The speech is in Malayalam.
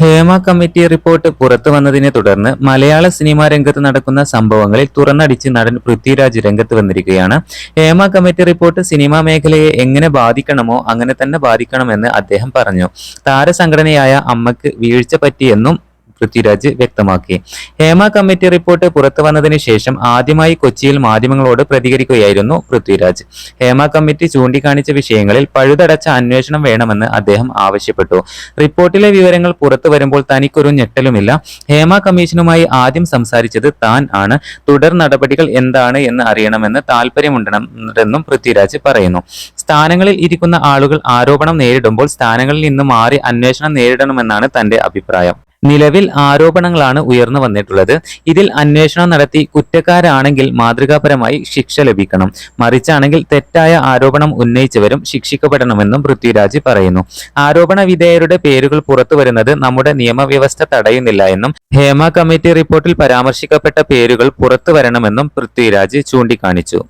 ഹേമ കമ്മിറ്റി റിപ്പോർട്ട് പുറത്തു വന്നതിനെ തുടർന്ന് മലയാള സിനിമാ രംഗത്ത് നടക്കുന്ന സംഭവങ്ങളിൽ തുറന്നടിച്ച് നടൻ പൃഥ്വിരാജ് രംഗത്ത് വന്നിരിക്കുകയാണ്. ഹേമ കമ്മിറ്റി റിപ്പോർട്ട് സിനിമാ മേഖലയെ എങ്ങനെ ബാധിക്കണമോ അങ്ങനെ തന്നെ ബാധിക്കണമെന്ന് അദ്ദേഹം പറഞ്ഞു. താരസംഘടനയായ അമ്മയ്ക്ക് വീഴ്ച പറ്റിയെന്നും പൃഥ്വിരാജ് വ്യക്തമാക്കി. ഹേമ കമ്മിറ്റി റിപ്പോർട്ട് പുറത്തു വന്നതിന് ശേഷം ആദ്യമായി കൊച്ചിയിൽ മാധ്യമങ്ങളോട് പ്രതികരിക്കുകയായിരുന്നു പൃഥ്വിരാജ്. ഹേമ കമ്മിറ്റി ചൂണ്ടിക്കാണിച്ച വിഷയങ്ങളിൽ പഴുതടച്ച അന്വേഷണം വേണമെന്ന് അദ്ദേഹം ആവശ്യപ്പെട്ടു. റിപ്പോർട്ടിലെ വിവരങ്ങൾ പുറത്തു വരുമ്പോൾ തനിക്കൊരു ഞെട്ടലുമില്ല. ഹേമ കമ്മീഷനുമായി ആദ്യം സംസാരിച്ചത് താൻ ആണ്. തുടർ നടപടികൾ എന്താണ് എന്ന് അറിയണമെന്ന് താല്പര്യമുണ്ടെന്നും പൃഥ്വിരാജ് പറയുന്നു. സ്ഥാനങ്ങളിൽ ഇരിക്കുന്ന ആളുകൾ ആരോപണം നേരിടുമ്പോൾ സ്ഥാനങ്ങളിൽ നിന്ന് മാറി അന്വേഷണം നേരിടണമെന്നാണ് തന്റെ അഭിപ്രായം. നിലവിൽ ആരോപണങ്ങളാണ് ഉയർന്നു വന്നിട്ടുള്ളത്. ഇതിൽ അന്വേഷണം നടത്തി കുറ്റക്കാരാണെങ്കിൽ മാതൃകാപരമായി ശിക്ഷ ലഭിക്കണം. മറിച്ചാണെങ്കിൽ തെറ്റായ ആരോപണം ഉന്നയിച്ചവരും ശിക്ഷിക്കപ്പെടണമെന്നും പൃഥ്വിരാജ് പറയുന്നു. ആരോപണ വിധേയരുടെ പേരുകൾ പുറത്തു വരുന്നത് നമ്മുടെ നിയമവ്യവസ്ഥ തടയുന്നില്ല എന്നും ഹേമ കമ്മിറ്റി റിപ്പോർട്ടിൽ പരാമർശിക്കപ്പെട്ട പേരുകൾ പുറത്തു വരണമെന്നും പൃഥ്വിരാജ് ചൂണ്ടിക്കാണിച്ചു.